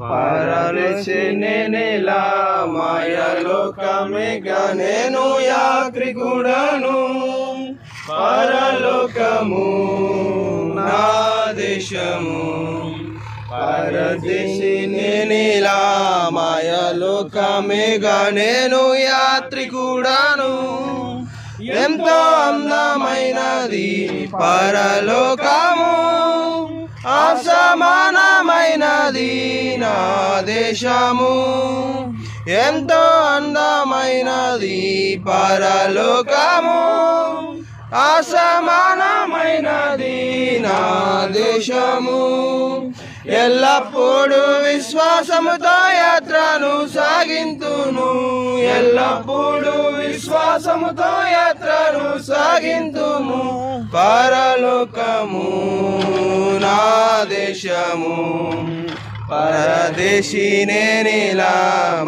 పరలసినెలా యాత్రి నేను యాత్రికుడను. పరలోకము నా దేశము. పరదేశి నేనిలా మాయలోకమేగా నేను యాత్రికుడను. ఎంతో అందమైనది పరలోక దేశము ఎంతో అందమైనది పరలోకము అసమానమైనది నా దేశము. ఎల్లప్పుడూ విశ్వాసముతో యాత్రను సాగింతును. ఎల్లప్పుడూ విశ్వాసముతో యాత్రను సాగింతుము. పరలోకము నా దేశము. పరదేశీ నేనిలా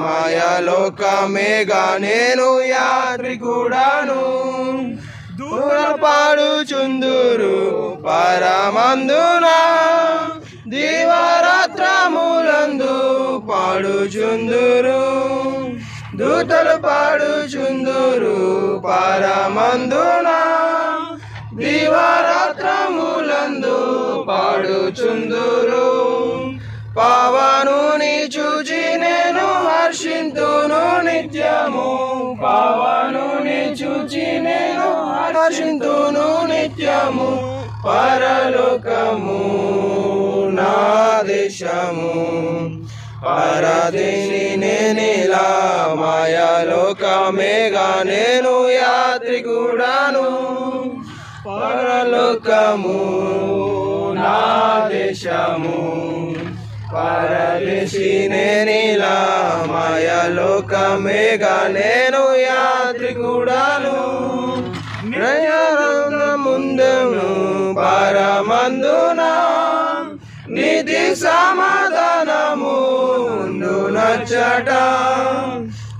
మాయలోకమేగా నేను యాత్రికుడాను. దూరపాడుచుందురు పరమందునా దీవరాత్రములందు పాడుచుందురు. దూతలు పాడుచుందురు పరమందునా దీవరాత్రములందు పాడుచుందురు. పావనుని చూచి నేను హర్షింతును నిత్యము. పావనుని చూచి నేను హర్షింతును నిత్యము. పరలోకము నా దేశము. పరదిని నేనిలా మాయలోకమేగా నేను యాత్రికుడాను. పరలోకము నా దేశము. పరదేశి నేనిలా మాయలోకమేగా నేను యాత్రికుడాను ప్రయాణ ముందును పరమందున. నిధి సమాధానము నచ్చట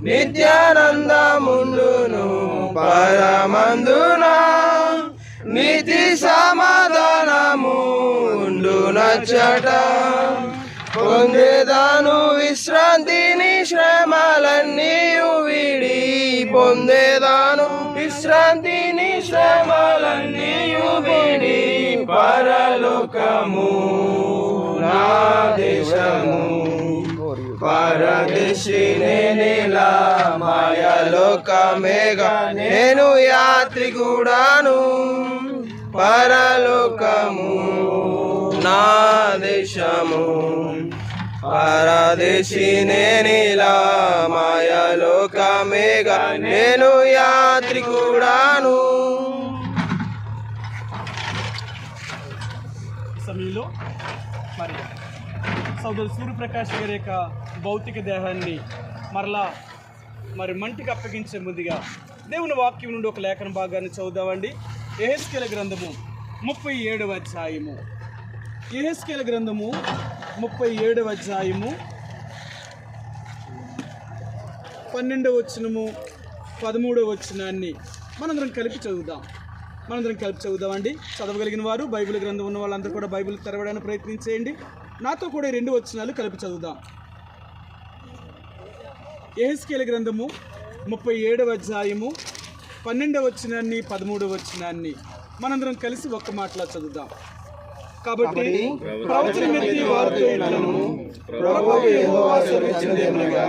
నిత్యానందముండును పరమందున. నిధి సమాధానము నచ్చట పొందేదాను విశ్రాంతిని శ్రమలన్నీ విడి పొందేదాను విశ్రాంతిని శ్రమలన్నీ విడి పరలోకము నా దేశము. పరదేశి నేనిలా మాయలోకమేగా నేను యాత్రికుడాను. పరలోకము. నా దేశము. పరదేశి నేనిలా మాయలోకమేగా నేను యాత్రికుడాను. సమయంలో మరి సోదరు సూర్యప్రకాష్ గారి యొక్క భౌతిక దేహాన్ని మరలా మరి మంటికి అప్పగించే ముందుగా దేవుని వాక్యం నుండి ఒక లేఖన భాగాన్ని చదువుదామండి. ఎహెస్కేల గ్రంథము ముప్పై ఏడవ అధ్యాయము. ఎహెస్కేల గ్రంథము ముప్పై ఏడవ అధ్యాయము పన్నెండవ వచనము పదమూడవ వచనాన్ని మనందరం కలిపి చదువుదాం. మనందరం కలిపి చదువుదామండి. చదవగలిగిన వారు బైబిల్ గ్రంథం ఉన్న వాళ్ళందరూ కూడా బైబిల్ తెరవడానికి ప్రయత్నించేయండి. నాతో కూడా రెండు వచనాలు కలిపి చదువుదాం. ఏహెస్కేల గ్రంథము ముప్పై ఏడవ అధ్యాయము పన్నెండవ వచనాన్ని పదమూడవ వచనాన్ని మనందరం కలిసి ఒక్క మాటలా చదువుదాం. కాబట్టి ప్రవచనం ఎత్తి వారితో ఇట్లను. ప్రభువు యెహోవా సెలవిచ్చినదేమనగా,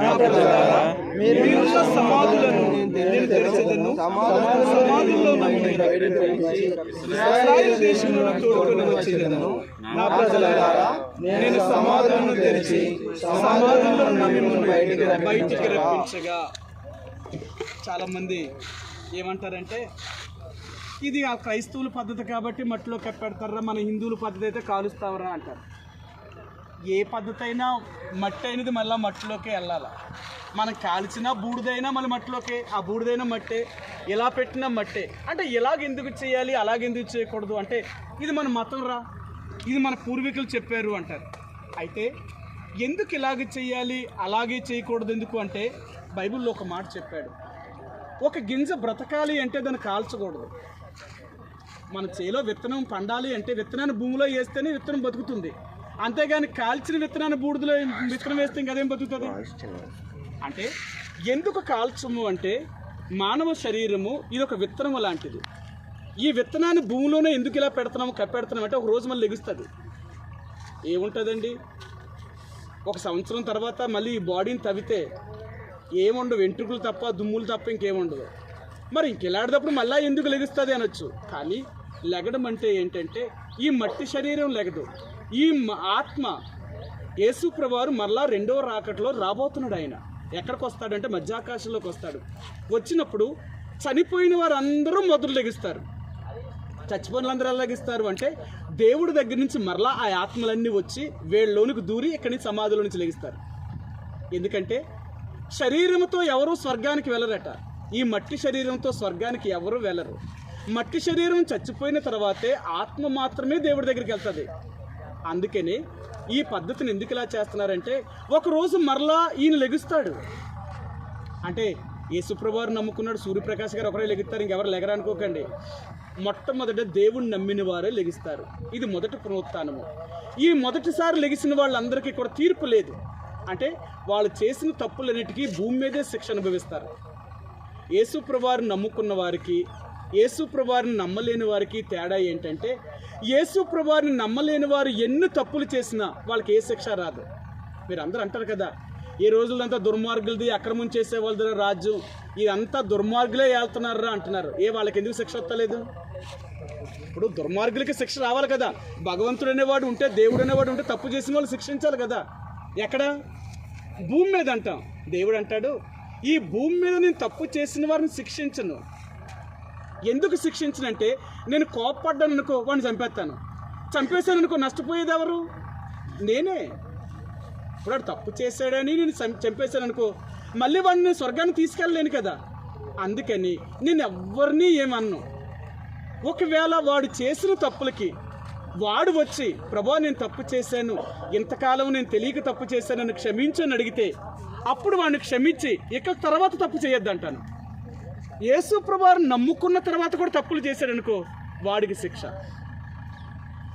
నా ప్రజలారా, మీరున్న సమాధులను నేను తెరచెదను సమాధుల్లో నన్ను ఇశ్రాయేలు దేశంలో తోడుకొని వచ్చేదను. నా ప్రజలారా నేను సమాధులను తెరిచి సమాధుల్లో మిమ్మల్ని బయటికి బయటికి రప్పించగా. చాలా మంది ఏమంటారంటే ఇది ఆ క్రైస్తవుల పద్ధతి కాబట్టి మట్టిలో కప్పెడతారా? మన హిందువుల పద్ధతి అయితే కాలుస్తావరా అంటారు. ఏ పద్ధతి అయినా మట్టి అయినది మళ్ళీ మట్టిలోకి వెళ్ళాలి? మనం కాల్చినా బూడిదైనా మళ్ళీ మట్టిలోకి. ఆ బూడిదైనా మట్టే ఎలా పెట్టినా మట్టే. అంటే ఎలాగ ఎందుకు చేయాలి అలాగెందుకు చేయకూడదు? అంటే ఇది మన మతం రా ఇది మన పూర్వీకులు చెప్పారు అంటారు. అయితే ఎందుకు ఇలాగ చేయాలి అలాగే చేయకూడదు ఎందుకు అంటే బైబిల్లో ఒక మాట చెప్పాడు. ఒక గింజ బ్రతకాలి అంటే దాన్ని కాల్చకూడదు. మన చేలో విత్తనం పండాలి అంటే విత్తనాన్ని భూమిలో వేస్తేనే విత్తనం బతుకుతుంది. అంతేగాని కాల్చిన విత్తనాన్ని బూడిదలో విత్తనం వేస్తే ఇంకదేం బతుకుతుంది? అంటే ఎందుకు కాల్చము అంటే మానవ శరీరము ఇది ఒక విత్తనం లాంటిది. ఈ విత్తనాన్ని భూమిలోనే ఎందుకు ఇలా పెడుతున్నాము కప్పెడుతున్నాం అంటే ఒక రోజు మళ్ళీ లెగుస్తుంది. ఏముంటుందండి? ఒక సంవత్సరం తర్వాత మళ్ళీ ఈ బాడీని తవ్వితే ఏముండవు వెంట్రుకలు తప్ప దుమ్ములు తప్ప ఇంకేముండదు. మరి ఇంకెలాడేటప్పుడు మళ్ళీ ఎందుకు లెగుస్తుంది అనొచ్చు? కానీ లెగడం అంటే ఏంటంటే ఈ మట్టి శరీరం లెగదు. ఈ మ- ఆత్మ యేసు ప్రభువారు మరలా రెండవ రాకట్లో రాబోతున్నాడు ఆయన. ఎక్కడికి వస్తాడంటే మధ్యాకాశంలోకి వస్తాడు. వచ్చినప్పుడు చనిపోయిన వారందరూ మొదలు లెగిస్తారు. చచ్చిపోయిన వాళ్ళందరూ లెగిస్తారు అంటే దేవుడి దగ్గర నుంచి మరలా ఆ ఆత్మలన్నీ వచ్చి వీళ్ళలోనికి దూరి ఇక్కడి నుంచి సమాధిలో నుంచి లెగిస్తారు. ఎందుకంటే శరీరంతో ఎవరు స్వర్గానికి వెళ్ళరట. ఈ మట్టి శరీరంతో స్వర్గానికి ఎవరు వెళ్ళరు. మట్టి శరీరం చచ్చిపోయిన తర్వాతే ఆత్మ మాత్రమే దేవుడి దగ్గరికి వెళ్తుంది. అందుకని ఈ పద్ధతిని ఎందుకు ఇలా చేస్తున్నారంటే ఒకరోజు మరలా ఈయన లెగుస్తాడు. అంటే యేసుప్రభువారు నమ్ముకున్నాడు సూర్యప్రకాష్ గారు ఒకరే లెగుతారు ఇంకెవరు లెగరనుకోకండి మొట్టమొదట దేవుణ్ణి నమ్మిన వారే లెగిస్తారు. ఇది మొదటి పునరుత్నము ఈ మొదటిసారి లెగిసిన వాళ్ళందరికీ కూడా తీర్పు లేదు. అంటే వాళ్ళు చేసిన తప్పులన్నిటికీ భూమి మీదే శిక్ష అనుభవిస్తారు. యేసుప్రభువారు నమ్ముకున్న వారికి యేసుప్రభారిని నమ్మలేని వారికి తేడా ఏంటంటే యేసుప్రభారిని నమ్మలేని వారు ఎన్ని తప్పులు చేసినా వాళ్ళకి ఏ శిక్ష రాదు. మీరు అందరూ అంటారు కదా ఈ రోజులంతా దుర్మార్గులది అక్రమం చేసే వాళ్ళది రాజ్యం ఇదంతా దుర్మార్గులే వెళ్తున్నారా అంటున్నారు. ఏ వాళ్ళకి ఎందుకు శిక్ష వస్తలేదు? ఇప్పుడు దుర్మార్గులకి శిక్ష రావాలి కదా. భగవంతుడు అనేవాడు ఉంటే దేవుడు అనేవాడు ఉంటే తప్పు చేసిన వాళ్ళు శిక్షించాలి కదా. ఎక్కడ? భూమి మీద అంటాం. దేవుడు అంటాడు ఈ భూమి మీద నేను తప్పు చేసిన వారిని శిక్షించను. ఎందుకు శిక్షించినంటే నేను కోప్పడ్డాను అనుకో వాడిని చంపేస్తాను. చంపేశాను అనుకో నష్టపోయేది ఎవరు? నేనే. ఇప్పుడు వాడు తప్పు చేశాడని నేను చంపేశాను అనుకో మళ్ళీ వాడిని నేను స్వర్గాన్ని తీసుకెళ్ళలేను కదా. అందుకని నేను ఎవరిని ఏమన్ను? ఒకవేళ వాడు చేసిన తప్పులకి వాడు వచ్చి ప్రభా నేను తప్పు చేశాను. ఇంతకాలం నేను తెలియక తప్పు చేశాను నన్ను క్షమించని అడిగితే అప్పుడు వాడిని క్షమించి ఇక తర్వాత తప్పు చేయొద్దు అంటాను యేసు ప్రభువారు నమ్ముకున్న తర్వాత కూడా తప్పులు చేశాడు అనుకో వాడికి శిక్ష.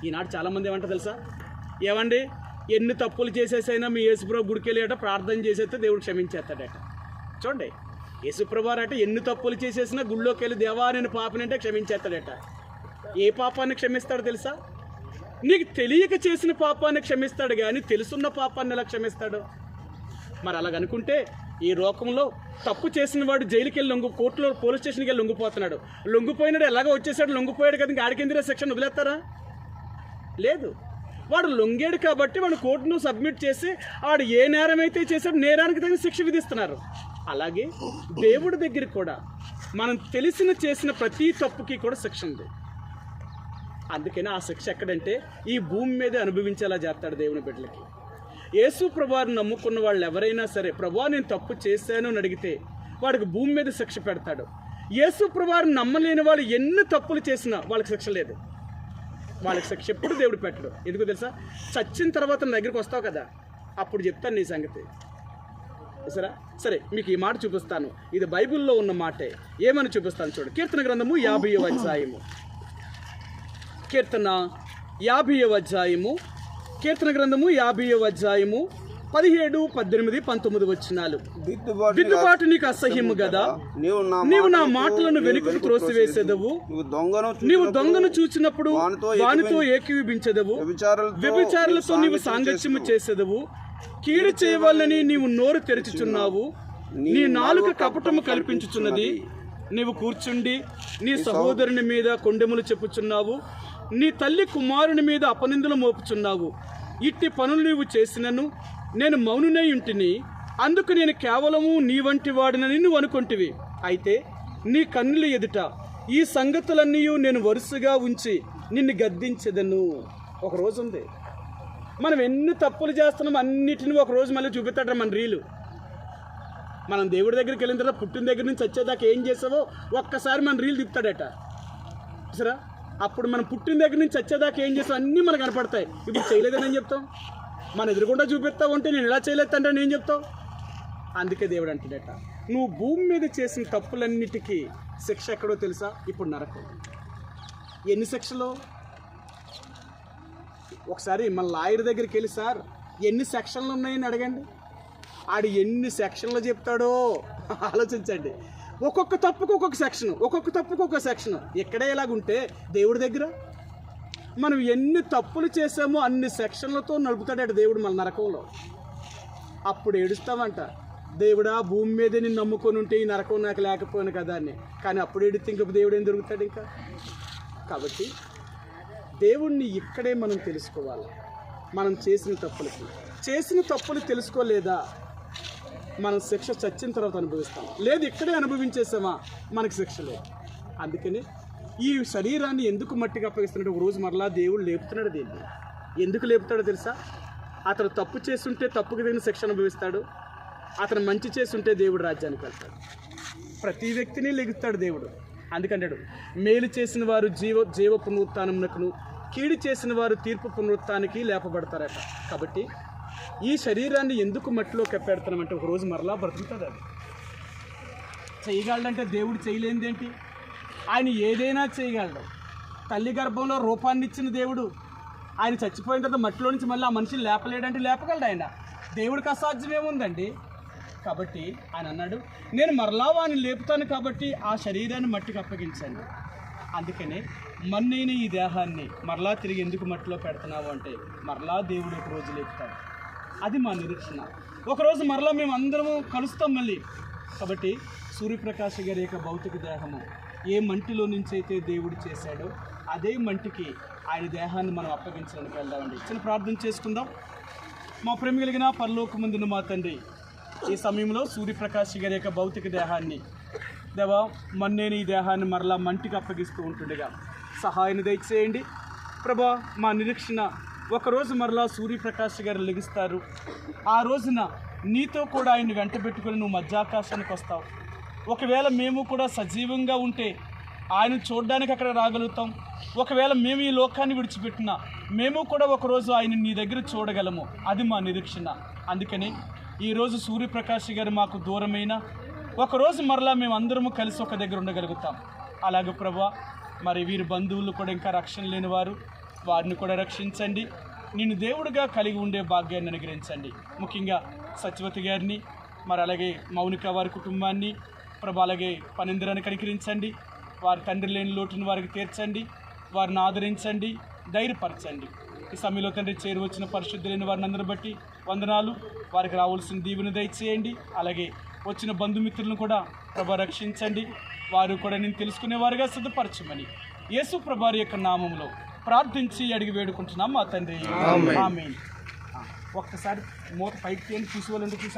ఈనాడు చాలామంది ఏమంటారు తెలుసా? ఏమండి? ఎన్ని తప్పులు చేసేసైనా మీ యేసుప్రభు గుడికి వెళ్ళేట ప్రార్థన చేసేస్తే దేవుడు క్షమించేస్తాడట. చూడండి యేసుప్రభువారు అంటే ఎన్ని తప్పులు చేసేసినా గుళ్ళోకి వెళ్ళి దేవా నేను పాపనంటే క్షమించేస్తాడట. ఏ పాపాన్ని క్షమిస్తాడు తెలుసా? నీకు తెలియక చేసిన పాపాన్ని క్షమిస్తాడు కానీ తెలుసున్న పాపాన్ని ఎలా క్షమిస్తాడు? మరి అలాగనుకుంటే ఈ లోకంలో తప్పు చేసిన వాడు జైలుకి వెళ్ళి లొంగు కోర్టులో పోలీస్ స్టేషన్కి వెళ్ళి లొంగిపోతున్నాడు. లొంగిపోయినాడు ఎలాగో వచ్చేసాడు లొంగిపోయాడు కదా ఇంకా ఆడికిందిరే సెక్షన్ వదిలేస్తారా? లేదు. వాడు లొంగాడు కాబట్టి వాడు కోర్టును సబ్మిట్ చేసి వాడు ఏ నేరం అయితే చేశాడు నేరానికి తగిన శిక్ష విధిస్తున్నారు. అలాగే దేవుడి దగ్గర కూడా మనం తెలిసిన చేసిన ప్రతి తప్పుకి కూడా శిక్ష ఉంది. అందుకని ఆ శిక్ష ఎక్కడంటే ఈ భూమి మీదే అనుభవించేలా చేస్తాడు దేవుని బిడ్డలకి. యేసు ప్రభువారిని నమ్ముకున్న వాళ్ళు ఎవరైనా సరే ప్రభా నేను తప్పు చేశాను అని అడిగితే వాడికి భూమి మీద శిక్ష పెడతాడు. యేసు ప్రభువారిని నమ్మలేని వాళ్ళు ఎన్ని తప్పులు చేసినా వాళ్ళకి శిక్ష లేదు. వాళ్ళకి శిక్ష ఎప్పుడు దేవుడు పెట్టడు. ఎందుకు తెలుసా? చచ్చిన తర్వాత నా దగ్గరికి వస్తావు కదా అప్పుడు చెప్తాను నీ సంగతి. సరే? సరే మీకు ఈ మాట చూపిస్తాను. ఇది బైబిల్లో ఉన్న మాటే. ఏమని చూపిస్తాను చూడు. కీర్తన గ్రంథము యాభై అధ్యాయము. కీర్తన యాభై అధ్యాయము కీర్తన గ్రంథము యాభై అధ్యాయము పదిహేడు పద్దెనిమిది పంతొమ్మిది వచ్చినాలు దిద్దుబాటు నీకు అసహ్యము కదా నీవు నా మాటలను వెనుకకు త్రోసివేసేదవు. నీవు దొంగను చూచినప్పుడు వానితో ఏకీవించదవు వ్యభిచారులతో నీవు సాంగత్యము చేసేదవు. కీడు చేయవాలని నీవు నోరు తెరచుచున్నావు. నీ నాలుక కపటము కల్పించుచున్నది. నీవు కూర్చుండి నీ సహోదరుని మీద కొండెములు చెప్పుచున్నావు. నీ తల్లి కుమారుని మీద అపనిందులు మోపుచున్నావు. ఇట్టి పనులు నీవు చేసినను నేను మౌనునై ఉంటిని. అందుకు నేను కేవలము నీ వంటి వాడినని నువ్వు అనుకుంటివి. అయితే నీ కన్నుల ఎదుట ఈ సంగతులన్నీ నేను వరుసగా ఉంచి నిన్ను గద్దించదను. ఒక రోజు ఉంది. మనం ఎన్ని తప్పులు చేస్తున్నాం అన్నిటిని ఒక రోజు మళ్ళీ చూపిస్తాడు మన రీలు. మనం దేవుడి దగ్గరికి వెళ్ళిన తర్వాత పుట్టిన దగ్గర నుంచి వచ్చేదాకా ఏం చేసావో ఒక్కసారి మన రీల్ తిప్పుతాడట. సరే అప్పుడు మనం పుట్టిన దగ్గర నుంచి వచ్చేదాకా ఏం చేస్తాం? అన్నీ మనకు కనపడతాయి. ఇప్పుడు చేయలేదని చెప్తాం? మన ఎదురుకుండా చూపిస్తావు అంటే నేను ఇలా చేయలేదంటే నేను చెప్తావు అందుకే దేవుడు అంటాడట నువ్వు భూమి మీద చేసిన తప్పులన్నిటికీ శిక్ష ఎక్కడో తెలుసా? ఇప్పుడు నరకం. ఎన్ని శిక్షలు? ఒకసారి మన లాయర్ దగ్గరికి వెళ్ళి సార్ ఎన్ని సెక్షన్లు ఉన్నాయని అడగండి. ఆడు ఎన్ని సెక్షన్లు చెప్తాడో ఆలోచించండి. ఒక్కొక్క తప్పుకు ఒక్కొక్క సెక్షన్ ఒక్కొక్క తప్పుకు ఒక్కొక్క సెక్షన్. ఇక్కడే ఇలాగుంటే దేవుడి దగ్గర మనం ఎన్ని తప్పులు చేసామో అన్ని సెక్షన్లతో నడుపుతాడట దేవుడు మన నరకంలో. అప్పుడు ఏడుస్తామంట దేవుడా భూమి మీద నేను నమ్ముకొని ఉంటే ఈ నరకం నాకు లేకపోయాను కదా అని. కానీ అప్పుడు ఏడితే ఇంక దేవుడు ఏం దొరుకుతాడు ఇంకా? కాబట్టి దేవుణ్ణి ఇక్కడే మనం తెలుసుకోవాలి. మనం చేసిన తప్పులకి. చేసిన తప్పులు తెలుసుకోలేదా? మనం శిక్ష చచ్చిన తర్వాత అనుభవిస్తాం. లేదు ఇక్కడే అనుభవించేసామా? మనకి శిక్ష లేదు. అందుకని ఈ శరీరాన్ని ఎందుకు మట్టికి అప్పగిస్తున్నాడు? ఒక రోజు మరలా దేవుడు లేపుతున్నాడు దీన్ని. ఎందుకు లేపుతాడో తెలుసా? అతను తప్పు చేస్తుంటే తప్పుకు తగిన శిక్ష అనుభవిస్తాడు. అతను మంచి చేస్తుంటే దేవుడు రాజ్యానికి వెళ్తాడు. ప్రతి వ్యక్తిని లెగుతాడు దేవుడు. అందుకంటాడు మేలు చేసిన వారు జీవ జీవ పునరుత్నమునకును కీడు చేసిన వారు తీర్పు పునరుత్నానికి లేపబడతారట. కాబట్టి ఈ శరీరాన్ని ఎందుకు మట్టిలో కప్పెడతామంటే ఒక రోజు మరలా బ్రతుకుతుంది అది. చేయగలడంటే దేవుడు చేయలేనిదేంటి? ఆయన ఏదైనా చేయగలడు. తల్లి గర్భంలో రూపాన్ని ఇచ్చిన దేవుడు. ఆయన చచ్చిపోయిన తర్వాత మట్టిలో నుంచి మళ్ళీ ఆ మనిషిని లేపలేడంటే లేపగలడు ఆయన. దేవుడికి అసాధ్యమేముందండి కాబట్టి ఆయన అన్నాడు నేను మరలా వాడిని లేపుతాను కాబట్టి ఆ శరీరాన్ని మట్టికి అప్పగించాను అందుకనే మన్నైన ఈ దేహాన్ని మరలా తిరిగి ఎందుకు మట్టిలో పెడుతున్నావు అంటే మరలా దేవుడు ఒక రోజు లేపుతాడు. అది మా నిరీక్షణ. ఒకరోజు మరలా మేము అందరము కలుస్తాం మళ్ళీ. కాబట్టి సూర్యప్రకాష్ గారి యొక్క భౌతిక దేహము ఏ మంటిలో నుంచి అయితే దేవుడు చేశాడో అదే మంటికి ఆయన దేహాన్ని మనం అప్పగించడానికి వెళ్దామండి. చిన్న ప్రార్థన చేసుకుందాం. మా ప్రేమ కలిగిన పరలోకముందున మా తండ్రి ఈ సమయంలో సూర్యప్రకాష్ గారి యొక్క భౌతిక దేహాన్ని దేవా మన్నేని ఈ దేహాన్ని మరలా మంటికి అప్పగిస్తూ ఉంటుండగా సహాయాన్ని దయచేయండి. ప్రభా మా నిరీక్షణ ఒకరోజు మరలా సూర్యప్రకాష్ గారు లెగిస్తారు. ఆ రోజున నీతో కూడా ఆయన వెంట పెట్టుకుని నువ్వు మధ్యాకాశానికి వస్తావు. ఒకవేళ మేము కూడా సజీవంగా ఉంటే ఆయన చూడడానికి అక్కడ రాగలుగుతాం. ఒకవేళ మేము ఈ లోకాన్ని విడిచిపెట్టినా మేము కూడా ఒకరోజు ఆయన నీ దగ్గర చూడగలము. అది మా నిరీక్షణ. అందుకని ఈరోజు సూర్యప్రకాష్ గారు మాకు దూరమైన ఒకరోజు మరలా మేము అందరము కలిసి ఒక దగ్గర ఉండగలుగుతాం. అలాగే ప్రభా మరి వీరి బంధువులు కూడా ఇంకా రక్షణ లేని వారు వారిని కూడా రక్షించండి. నిన్ను దేవుడిగా కలిగి ఉండే భాగ్యాన్ని అనుగ్రహించండి. ముఖ్యంగా సత్యవతి గారిని మరి అలాగే మౌనిక వారి కుటుంబాన్ని ప్రభు అలాగే పనిందిరాన్ని కనికరించండి. వారి తండ్రి లేని లోటుని వారికి తీర్చండి. వారిని ఆదరించండి. ధైర్యపరచండి. ఈ సమయంలో తండ్రి చేరువచ్చిన పరిశుద్ధి పరిశుద్ధులైన వారిని అందరూ బట్టి వందనాలు. వారికి రావాల్సిన దీవెన దయచేయండి. అలాగే వచ్చిన బంధుమిత్రులను కూడా ప్రభ రక్షించండి. వారు కూడా నేను తెలుసుకునేవారుగా సిద్ధపరచమని. యేసు ప్రభారి యొక్క నామంలో ప్రార్థించి అడిగి వేడుకుంటున్నాం మా తండ్రి. ఆమేన్. ఒక్కసారి మూత పైకి తీసుకోవాలంటే తీసుకో